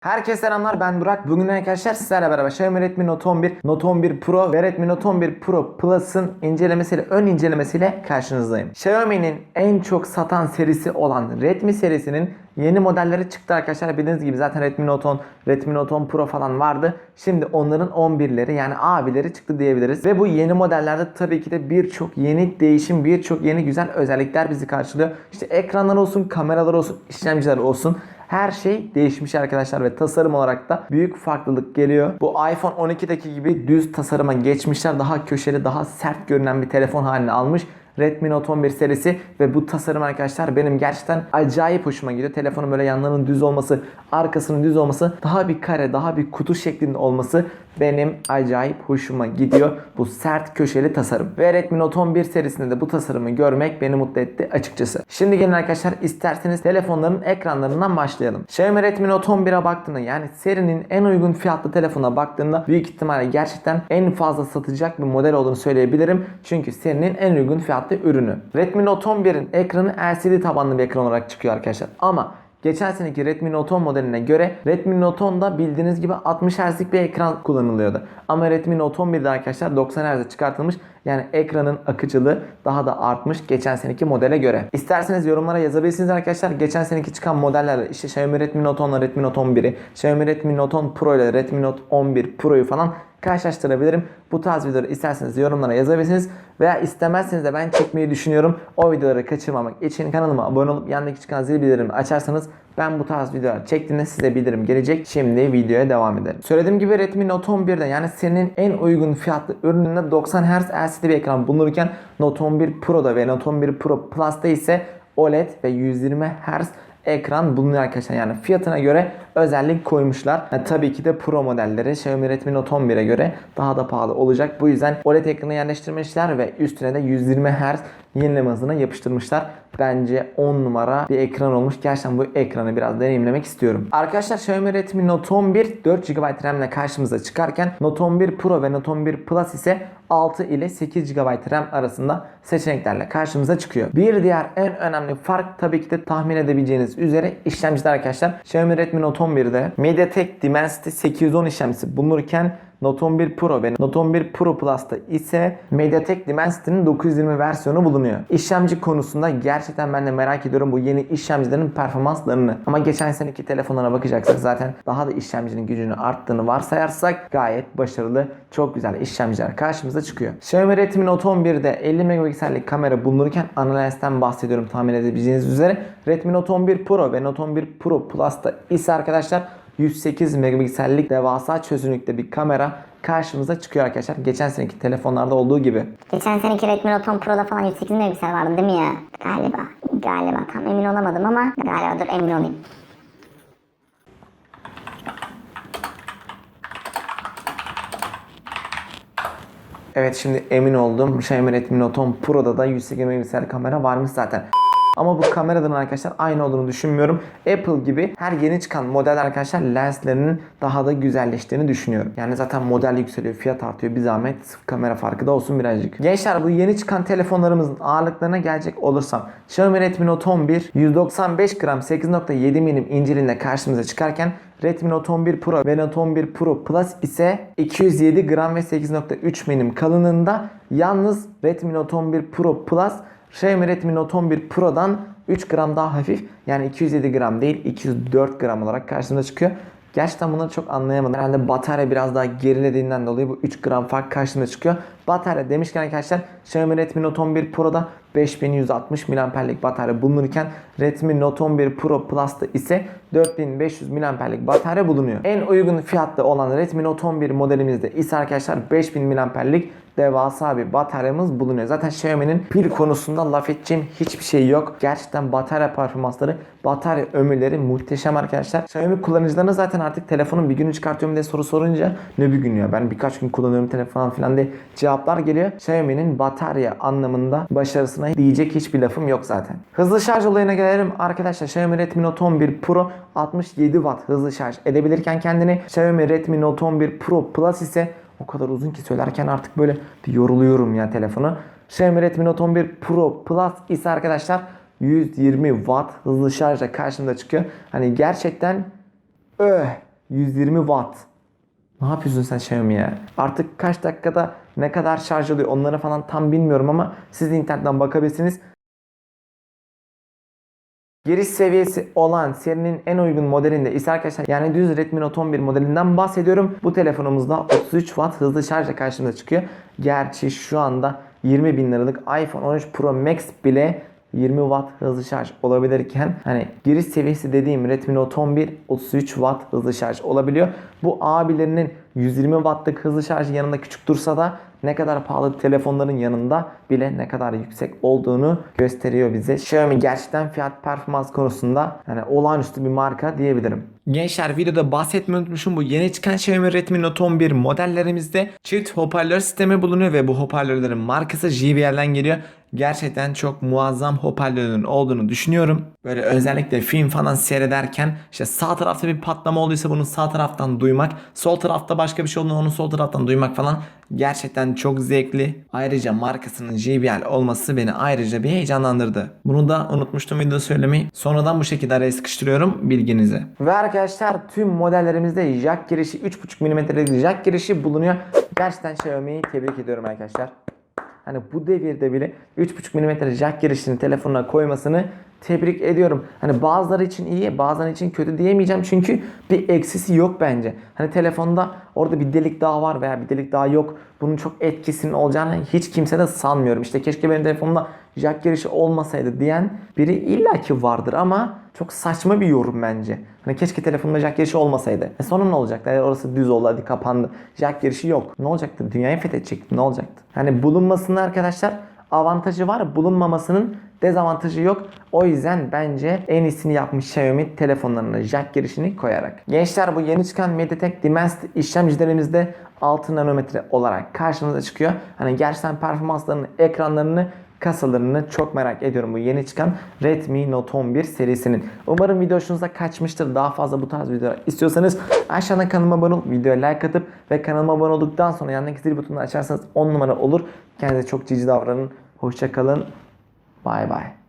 Herkese selamlar ben Burak. Bugün arkadaşlar sizlerle beraber Xiaomi Redmi Note 11, Note 11 Pro ve Redmi Note 11 Pro Plus'ın incelemesiyle, ön incelemesiyle karşınızdayım. Xiaomi'nin en çok satan serisi olan Redmi serisinin yeni modelleri çıktı arkadaşlar. Bildiğiniz gibi zaten Redmi Note 10, Redmi Note 10 Pro falan vardı. Şimdi onların 11'leri yani abileri çıktı diyebiliriz. Ve bu yeni modellerde tabii ki de birçok yeni değişim, birçok yeni güzel özellikler bizi karşılıyor. İşte ekranlar olsun, kameralar olsun, işlemciler olsun. Her şey değişmiş arkadaşlar ve tasarım olarak da büyük farklılık geliyor. Bu iPhone 12'deki gibi düz tasarıma geçmişler. Daha köşeli, daha sert görünen bir telefon haline almış. Redmi Note 11 serisi ve bu tasarım arkadaşlar benim gerçekten acayip hoşuma gidiyor. Telefonun böyle yanlarının düz olması, arkasının düz olması, daha bir kare, daha bir kutu şeklinde olması benim acayip hoşuma gidiyor. Bu sert köşeli tasarım. Ve Redmi Note 11 serisinde de bu tasarımı görmek beni mutlu etti açıkçası. Şimdi gelin arkadaşlar isterseniz telefonların ekranlarından başlayalım. Xiaomi Redmi Note 11'e baktığında yani serinin en uygun fiyatlı telefona baktığında büyük ihtimalle gerçekten en fazla satacak bir model olduğunu söyleyebilirim. Çünkü serinin en uygun fiyatlı ürünü. Redmi Note 11'in ekranı LCD tabanlı bir ekran olarak çıkıyor arkadaşlar. Ama Geçen seneki Redmi Note 10 modeline göre Redmi Note 10'da bildiğiniz gibi 60 Hz'lik bir ekran kullanılıyordu. Ama Redmi Note 11'de arkadaşlar 90 Hz'e çıkartılmış. Yani ekranın akıcılığı daha da artmış geçen seneki modele göre. İsterseniz yorumlara yazabilirsiniz arkadaşlar. Geçen seneki çıkan modellerle işte Xiaomi Redmi Note 10 ile Redmi Note 11'i, Xiaomi Redmi Note 10 Pro ile Redmi Note 11 Pro'yu falan karşılaştırabilirim. Bu tarz videoları isterseniz yorumlara yazabilirsiniz. Veya istemezseniz de ben çekmeyi düşünüyorum. O videoları kaçırmamak için kanalıma abone olup yandaki çıkan zil bildirimini açarsanız ben bu tarz videolar çektiğimde size bildirim gelecek. Şimdi videoya devam edelim. Söylediğim gibi Redmi Note 11'de yani senin en uygun fiyatlı ürününde 90 Hz LCD bir ekran bulunurken Note 11 Pro'da ve Note 11 Pro Plus'ta ise OLED ve 120 Hz ekran bulunuyor arkadaşlar. Yani fiyatına göre özellik koymuşlar. Yani tabii ki de Pro modelleri Xiaomi Redmi Note 11'e göre daha da pahalı olacak. Bu yüzden OLED ekranı yerleştirmişler ve üstüne de 120 Hz yenileme hızına yapıştırmışlar. Bence 10 numara bir ekran olmuş. Gerçekten bu ekranı biraz deneyimlemek istiyorum. Arkadaşlar Xiaomi Redmi Note 11 4 GB RAM ile karşımıza çıkarken Note 11 Pro ve Note 11 Plus ise 6 ile 8 GB RAM arasında seçeneklerle karşımıza çıkıyor. Bir diğer en önemli fark tabii ki de tahmin edebileceğiniz üzere işlemciler arkadaşlar. Xiaomi Redmi Note 11'de MediaTek Dimensity 810 işlemcisi bulunurken Note 11 Pro ve Note 11 Pro Plus'ta ise MediaTek Dimensity'nin 920 versiyonu bulunuyor. İşlemci konusunda gerçekten ben de merak ediyorum bu yeni işlemcilerin performanslarını. Ama geçen seneki telefonlara bakacaksak zaten daha da işlemcinin gücünü arttığını varsayarsak gayet başarılı, çok güzel işlemciler karşımıza çıkıyor. Xiaomi Redmi Note 11'de 50 megapiksellik kamera bulunurken ana lensten bahsediyorum tahmin edebileceğiniz üzere. Redmi Note 11 Pro ve Note 11 Pro Plus'ta ise arkadaşlar 108 megapiksellik devasa çözünürlükte bir kamera karşımıza çıkıyor arkadaşlar. Geçen seneki telefonlarda olduğu gibi. Geçen seneki Redmi Note 10 Pro'da falan 108 megapiksel vardı değil mi ya? Galiba. Galiba. Tam emin olamadım ama galiba dur emin olayım. Evet şimdi emin oldum. Xiaomi Redmi Note 10 Pro'da da 108 megapiksel kamera varmış zaten. Ama bu kameraların arkadaşlar aynı olduğunu düşünmüyorum. Apple gibi her yeni çıkan model arkadaşlar lenslerinin daha da güzelleştiğini düşünüyorum. Yani zaten model yükseliyor, fiyat artıyor. Bir zahmet kamera farkı da olsun birazcık. Gençler bu yeni çıkan telefonlarımızın ağırlıklarına gelecek olursam Xiaomi Redmi Note 11 195 gram 8.7 milim inceliğinde karşımıza çıkarken Redmi Note 11 Pro ve Note 11 Pro Plus ise 207 gram ve 8.3 milim kalınlığında. Yalnız Redmi Note 11 Pro Plus Xiaomi Redmi Note 11 Pro'dan 3 gram daha hafif. Yani 207 gram değil 204 gram olarak karşımıza çıkıyor. Gerçekten bunları çok anlayamadım. Herhalde batarya biraz daha gerilediğinden dolayı bu 3 gram fark karşımıza çıkıyor. Batarya demişken arkadaşlar Xiaomi Redmi Note 11 Pro'da 5160 mAh'lik batarya bulunurken Redmi Note 11 Pro Plus'ta ise 4500 mAh'lik batarya bulunuyor. En uygun fiyatlı olan Redmi Note 11 modelimizde ise arkadaşlar 5000 mAh'lik devasa bir bataryamız bulunuyor. Zaten Xiaomi'nin pil konusunda laf edeceğim hiçbir şey yok. Gerçekten batarya performansları, batarya ömürleri muhteşem arkadaşlar. Xiaomi kullanıcılarına zaten artık telefonun bir günü çıkartıyorum diye soru sorunca ne bir gün ya ben birkaç gün kullanıyorum telefon falan diye cevaplar geliyor. Xiaomi'nin batarya anlamında başarısına diyecek hiçbir lafım yok zaten. Hızlı şarj olayına gelelim arkadaşlar. Xiaomi Redmi Note 11 Pro 67 Watt hızlı şarj edebilirken kendini Xiaomi Redmi Note 11 Pro Plus ise o kadar uzun ki söylerken artık böyle yoruluyorum ya telefonu. Xiaomi Redmi Note 11 Pro Plus ise arkadaşlar 120 Watt hızlı şarjla karşımda çıkıyor. Hani gerçekten öh 120 watt. Ne yapıyorsun sen Xiaomi ya? Artık kaç dakikada ne kadar şarj oluyor onları falan tam bilmiyorum ama siz internetten bakabilirsiniz. Giriş seviyesi olan serinin en uygun modelinde ise arkadaşlar yani düz Redmi Note 11 modelinden bahsediyorum. Bu telefonumuzda 33 Watt hızlı şarjla karşımıza çıkıyor. Gerçi şu anda 20 bin liralık iPhone 13 Pro Max bile 20 Watt hızlı şarj olabilirken hani giriş seviyesi dediğim Redmi Note 11 33 Watt hızlı şarj olabiliyor. Bu abilerinin 120 Watt'lık hızlı şarj yanında küçük dursa da ne kadar pahalı telefonların yanında bile ne kadar yüksek olduğunu gösteriyor bize. Xiaomi gerçekten fiyat performans konusunda yani olağanüstü bir marka diyebilirim. Gençler videoda bahsetmeyi unutmuşum bu yeni çıkan Xiaomi Redmi Note 11 modellerimizde çift hoparlör sistemi bulunuyor ve bu hoparlörlerin markası JBL'den geliyor. Gerçekten çok muazzam hoparlörlerin olduğunu düşünüyorum. Böyle özellikle film falan seyrederken işte sağ tarafta bir patlama olduysa bunu sağ taraftan duymak, sol tarafta başka bir şey olduğunu onu sol taraftan duymak falan gerçekten çok zevkli. Ayrıca markasının JBL olması beni ayrıca bir heyecanlandırdı. Bunu da unutmuştum videoda söylemeyi. Sonradan bu şekilde araya sıkıştırıyorum bilginize. Ve arkadaşlar tüm modellerimizde jack girişi 3.5 mm'lik jack girişi bulunuyor. Gerçekten Xiaomi'yi tebrik ediyorum arkadaşlar. Hani bu devirde bile 3.5 mm jack girişini telefonuna koymasını tebrik ediyorum. Hani bazıları için iyi, bazıları için kötü diyemeyeceğim çünkü bir eksisi yok bence. Hani telefonda orada bir delik daha var veya bir delik daha yok. Bunun çok etkisinin olacağını hiç kimse de sanmıyorum. İşte keşke benim telefonumda jack girişi olmasaydı diyen biri illaki vardır ama çok saçma bir yorum bence. Hani keşke telefonumda jack girişi olmasaydı. E sonra ne olacaktı? E orası düz oldu hadi kapandı. Jack girişi yok. Ne olacaktı? Dünyayı fethedecekti. Ne olacaktı? Hani bulunmasının arkadaşlar avantajı var. Bulunmamasının dezavantajı yok. O yüzden bence en iyisini yapmış Xiaomi telefonlarına jack girişini koyarak. Gençler bu yeni çıkan MediaTek Dimensity işlemcilerimizde 6 nanometre olarak karşımıza çıkıyor. Hani gerçekten performanslarını, ekranlarını kasalarını çok merak ediyorum bu yeni çıkan Redmi Note 11 serisinin. Umarım video hoşunuza kaçmıştır. Daha fazla bu tarz videolar istiyorsanız aşağıdan kanalıma abone olup videoya like atıp ve kanalıma abone olduktan sonra yanındaki zil butonunu açarsanız 10 numara olur. Kendinize çok cici davranın. Hoşçakalın. Bye bye.